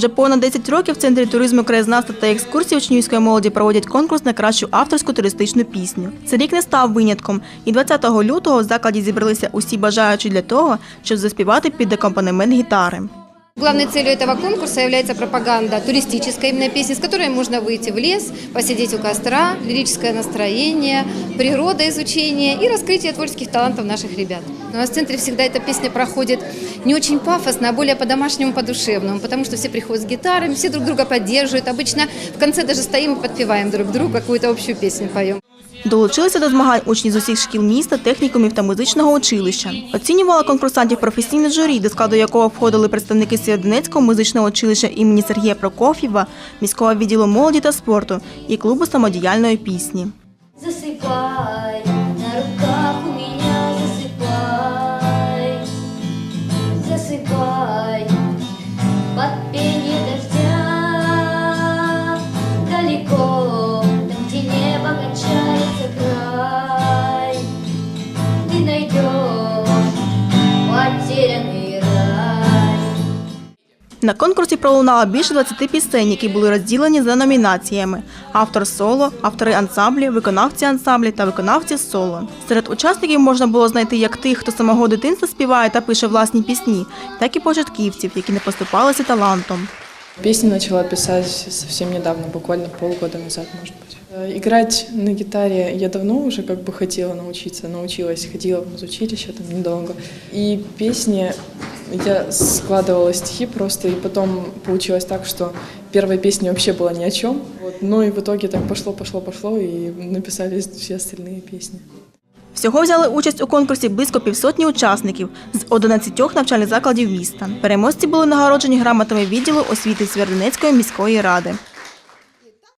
Вже понад 10 років в центрі туризму, краєзнавства та екскурсій учнівської молоді проводять конкурс на кращу авторську туристичну пісню. Цей рік не став винятком, і 20 лютого в закладі зібралися усі бажаючі для того, щоб заспівати під акомпанемент гітари. Главной целью этого конкурса является пропаганда туристической именно песни, с которой можно выйти в лес, посидеть у костра, лирическое настроение, природа изучение и раскрытие творческих талантов наших ребят. У нас в центре всегда эта песня проходит не очень пафосно, а более по-домашнему, по-душевному, потому что все приходят с гитарами, все друг друга поддерживают. Обычно в конце даже стоим и подпеваем друг другу, какую-то общую песню поем. Долучилися до змагань учні з усіх шкіл міста, технікумів та музичного училища. Оцінювала конкурсантів професійне журі, до складу якого входили представники Сєвєродонецького музичного училища імені Сергія Прокоф'єва, міського відділу молоді та спорту і клубу самодіяльної пісні. Засыпай, На конкурсі пролунало більше 20 пісень, які були розділені за номінаціями: автор соло, автори ансамблів, виконавці ансамблів та виконавці соло. Серед учасників можна було знайти як тих, хто з самого дитинства співає та пише власні пісні, так і початківців, які не поступалися талантом. Песни начала писать совсем недавно, буквально полгода назад, может быть. Э, Играть на гитаре я давно уже как бы хотела научиться, научилась, ходила в музучилище там недолго. И песни, я складывала стихи просто, и потом получилось так, что первая песня вообще была ни о чем. Вот. Ну и в итоге так пошло, пошло, пошло, и написались все остальные песни. Всього взяли участь у конкурсі близько півсотні учасників з 11 навчальних закладів міста. Переможці були нагороджені грамотами відділу освіти Сверденецької міської ради.